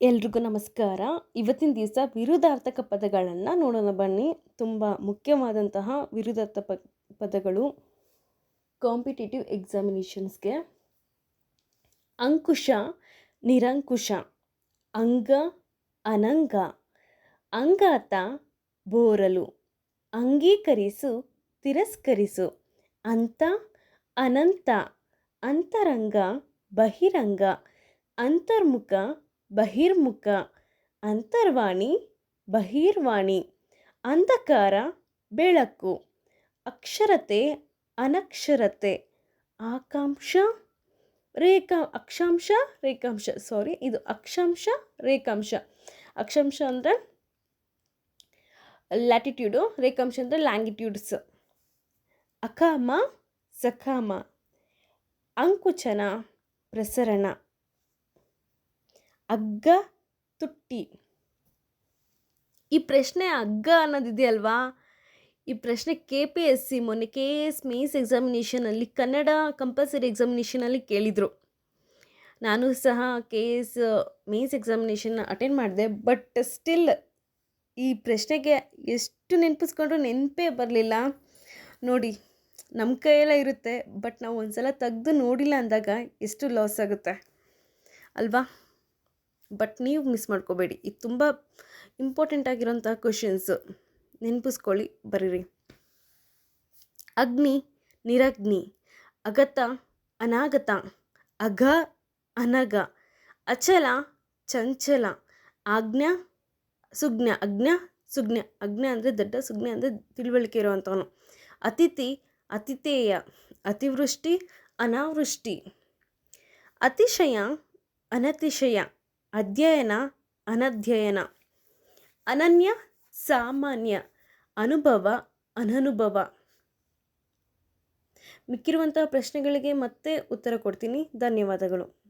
ಎಲ್ರಿಗೂ ನಮಸ್ಕಾರ. ಇವತ್ತಿನ ದಿವಸ ವಿರುದ್ಧಾರ್ಥಕ ಪದಗಳನ್ನು ನೋಡೋಣ ಬನ್ನಿ. ತುಂಬ ಮುಖ್ಯವಾದಂತಹ ವಿರುದ್ಧಾರ್ಥ ಪ ಪದಗಳು ಕಾಂಪಿಟೇಟಿವ್ ಎಕ್ಸಾಮಿನೇಷನ್ಸ್ಗೆ ಅಂಕುಶ, ನಿರಂಕುಶ, ಅಂಗ, ಅನಂಗ, ಅಂಗಾತ, ಬೋರಲು, ಅಂಗೀಕರಿಸು, ತಿರಸ್ಕರಿಸು, ಅಂತ, ಅನಂತ, ಅಂತರಂಗ, ಬಹಿರಂಗ, ಅಂತರ್ಮುಖ ಬಹಿರ್ಮುಖ, ಅಂತರ್ವಾಣಿ, ಬಹಿರ್ವಾಣಿ, ಅಂಧಕಾರ, ಬೆಳಕು, ಅಕ್ಷರತೆ, ಅನಕ್ಷರತೆ, ಆಕಾಂಕ್ಷ, ರೇಖಾ, ಅಕ್ಷಾಂಶ, ರೇಖಾಂಶ ಸಾರಿ ಇದು ಅಕ್ಷಾಂಶ, ರೇಖಾಂಶ. ಅಕ್ಷಾಂಶ ಅಂದರೆ ಲ್ಯಾಟಿಟ್ಯೂಡು ರೇಖಾಂಶ ಅಂದರೆ ಲ್ಯಾಂಗಿಟ್ಯೂಡ್ಸ್ ಅಕಾಮ, ಸಕಾಮ. ಅಂಕುಚನ, ಪ್ರಸರಣ. ಹಗ್ಗ ತುಟ್ಟಿ. ಈ ಪ್ರಶ್ನೆ ಅಗ್ಗ ಅನ್ನೋದಿದೆಯಲ್ವಾ ಈ ಪ್ರಶ್ನೆ ಕೆ ಪಿ ಎಸ್ ಸಿ ಮೊನ್ನೆ ಕೆ ಎಸ್ ಮೇಸ್ ಎಕ್ಸಾಮಿನೇಷನಲ್ಲಿ ಕನ್ನಡ ಕಂಪಲ್ಸರಿ ಎಕ್ಸಾಮಿನೇಷನಲ್ಲಿ ಕೇಳಿದರು. ನಾನು ಸಹ K S mains examination attend ಮಾಡಿದೆ ಬಟ್ ಸ್ಟಿಲ್ ಈ ಪ್ರಶ್ನೆಗೆ ಎಷ್ಟು ನೆನಪಿಸ್ಕೊಂಡ್ರು ನೆನಪೇ ಬರಲಿಲ್ಲ. ನೋಡಿ ನಮ್ಮ ಕೈಯೆಲ್ಲ ಇರುತ್ತೆ ಬಟ್ ನಾವು ಒಂದು ಸಲ ತೆಗೆದು ನೋಡಿಲ್ಲ ಅಂದಾಗ ಎಷ್ಟು ಲಾಸ್ ಆಗುತ್ತೆ. ಅಲ್ವಾ? ಬಟ್ ನೀವು ಮಿಸ್ ಮಾಡ್ಕೋಬೇಡಿ. ಇದು ತುಂಬ ಇಂಪಾರ್ಟೆಂಟ್ ಆಗಿರೋಂಥ ಕ್ವಶನ್ಸು ನೆನಪಿಸ್ಕೊಳ್ಳಿ, ಬರೀರಿ. ಅಗ್ನಿ, ನಿರಗ್ನಿ, ಅಗತ, ಅನಾಗತ, ಅಘ ಅನಗ ಅಚಲ, ಚಂಚಲ, ಆಜ್ಞ, ಸುಜ್ಞ, ಅಜ್ಞ ಸುಜ್ಞ, ಅಜ್ಞ ಅಂದರೆ ದೊಡ್ಡ, ಸುಜ್ಞ ಅಂದರೆ ತಿಳುವಳಿಕೆ ಇರುವಂಥವನು ಅತಿಥಿ, ಅತಿಥೇಯ, ಅತಿವೃಷ್ಟಿ, ಅನಾವೃಷ್ಟಿ. ಅತಿಶಯ, ಅನತಿಶಯ. ಅಧ್ಯಯನ ಅನಧ್ಯಯನ. ಅನನ್ಯ ಸಾಮಾನ್ಯ. ಅನುಭವ ಅನನುಭವ. ಮಿಕ್ಕಿರುವಂತಹ ಪ್ರಶ್ನೆಗಳಿಗೆ ಮತ್ತೆ ಉತ್ತರ ಕೊಡ್ತೀನಿ. ಧನ್ಯವಾದಗಳು.